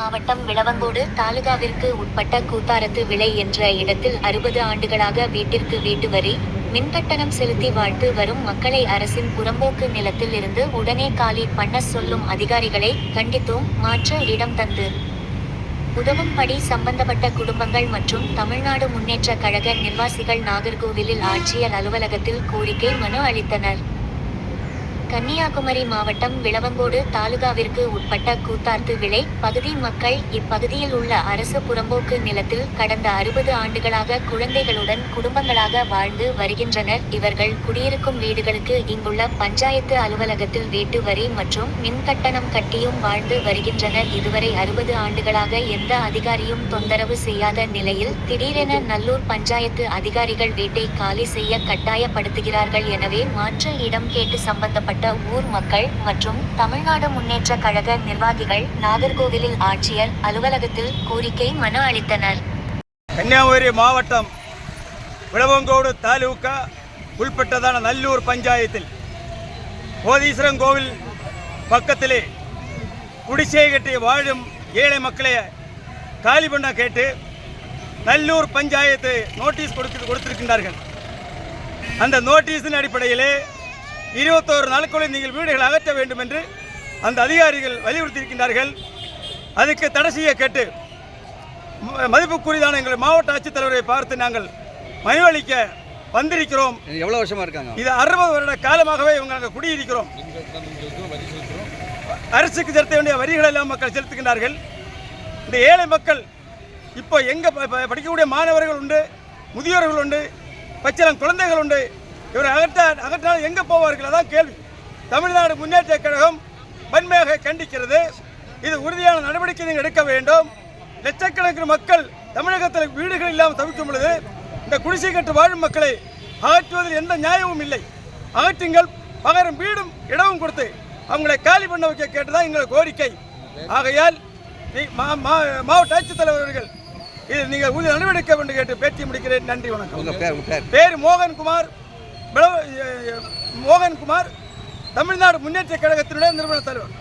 மாவட்டம் விளவங்கோடு தாலுகாவிற்கு உட்பட்ட கூத்தாரத்து விளை என்ற இடத்தில் அறுபது ஆண்டுகளாக வீட்டிற்கு வீட்டு வரி மின்கட்டணம் செலுத்தி வாழ்த்து வரும் மக்களை அரசின் புறம்போக்கு நிலத்தில் இருந்து உடனே காலி பண்ண சொல்லும் அதிகாரிகளை கண்டித்தோம் மாற்ற இடம் தந்து. உதவும்படி சம்பந்தப்பட்ட குடும்பங்கள் மற்றும் தமிழ்நாடு முன்னேற்ற கழக நிர்வாசிகள் நாகர்கோவிலில் ஆட்சியர் அலுவலகத்தில் கோரிக்கை மனு அளித்தனர். கன்னியாகுமரி மாவட்டம் விளவங்கோடு தாலுகாவிற்கு உட்பட்ட கூத்தார்த்து விளை பகுதி மக்கள் இப்பகுதியில் உள்ள அரசு புறம்போக்கு நிலத்தில் கடந்த அறுபது ஆண்டுகளாக குழந்தைகளுடன் குடும்பங்களாக வாழ்ந்து வருகின்றனர். இவர்கள் குடியிருக்கும் வீடுகளுக்கு இங்குள்ள பஞ்சாயத்து அலுவலகத்தில் வீட்டு வரி மற்றும் மின் கட்டணம் கட்டியும் வாழ்ந்து வருகின்றனர். இதுவரை அறுபது ஆண்டுகளாக எந்த அதிகாரியும் தொந்தரவு செய்யாத நிலையில் திடீரென நல்லூர் பஞ்சாயத்து அதிகாரிகள் வீட்டை காலி செய்ய கட்டாயப்படுத்துகிறார்கள். எனவே மாற்று இடம் கேட்டு சம்பந்தப்பட்ட மேற்பட்ட ஊர் மக்கள் மற்றும் தமிழ்நாடு முன்னேற்ற கழக நிர்வாகிகள் நாகர்கோவிலில் ஆட்சியர் அலுவலகத்தில் கோரிக்கை மனு அளித்தனர். கன்னியாகுமரி மாவட்டம் விளவங்கோடு தாலுகா உள்பட்டதான நல்லூர் பஞ்சாயத்தில் போதீஸ்வரன் கோவில் பக்கத்திலே குடிசை கட்டி வாழும் ஏழை மக்களை காலி பண்ண கேட்டு நல்லூர் பஞ்சாயத்து நோட்டீஸ் கொடுத்து கொடுத்திருக்கின்றார்கள். அந்த நோட்டீஸின் அடிப்படையிலே இருபத்தோரு நாளுக்குள்ளே நீங்கள் வீடுகள் அகற்ற வேண்டும் என்று அந்த அதிகாரிகள் வலியுறுத்தியிருக்கின்றார்கள். அதுக்கு தடை செய்ய கேட்டு மதிப்புக்குரியதான எங்கள் மாவட்ட ஆட்சித்தலைவரை பார்த்து நாங்கள் மனு அளிக்க வந்திருக்கிறோம் எவ்வளோ வருஷமா இருக்காங்க? இது அறுபது வருட காலமாகவே இவங்க அங்கே குடியிருக்கிறோம். அரசுக்கு செலுத்த வேண்டிய வரிகள் எல்லாம் மக்கள் செலுத்துகின்றார்கள். இந்த ஏழை மக்கள் இப்போ எங்கே படிக்கக்கூடிய மாணவர்கள் உண்டு முதியோர்கள் உண்டு பச்சிலம் குழந்தைகள் உண்டு இவரை அகற்ற அகற்றால் எங்கே போவார்கள்? அதான் கேள்வி. தமிழ்நாடு முன்னேற்ற கழகம் வன்மையாக கண்டிக்கிறது. இது உறுதியான நடவடிக்கை நீங்கள் எடுக்க வேண்டும். லட்சக்கணக்கான மக்கள் தமிழகத்தில் வீடுகள் இல்லாமல் தவிக்கும் பொழுது இந்த குடிசை கட்டு வாழும் மக்களை அகற்றுவதில் எந்த நியாயமும் இல்லை. அகற்றுங்கள் பகரம் வீடும் இடமும் கொடுத்து அவங்களை காலி பண்ண வைக்க கேட்டுதான் எங்கள் கோரிக்கை. ஆகையால் நீ- மா- மா- மாவட்ட ஆட்சித்தலைவர் அவர்கள் இது நீங்கள் உறுதி நடவடிக்கை வேண்டும் கேட்டு பேட்டி முடிக்கிறேன். நன்றி வணக்கம். பேர் மோகன்குமார். மோகன்குமார் தமிழ்நாடு முன்னேற்ற கழகத்தினுடைய நிறுவன தலைவர்.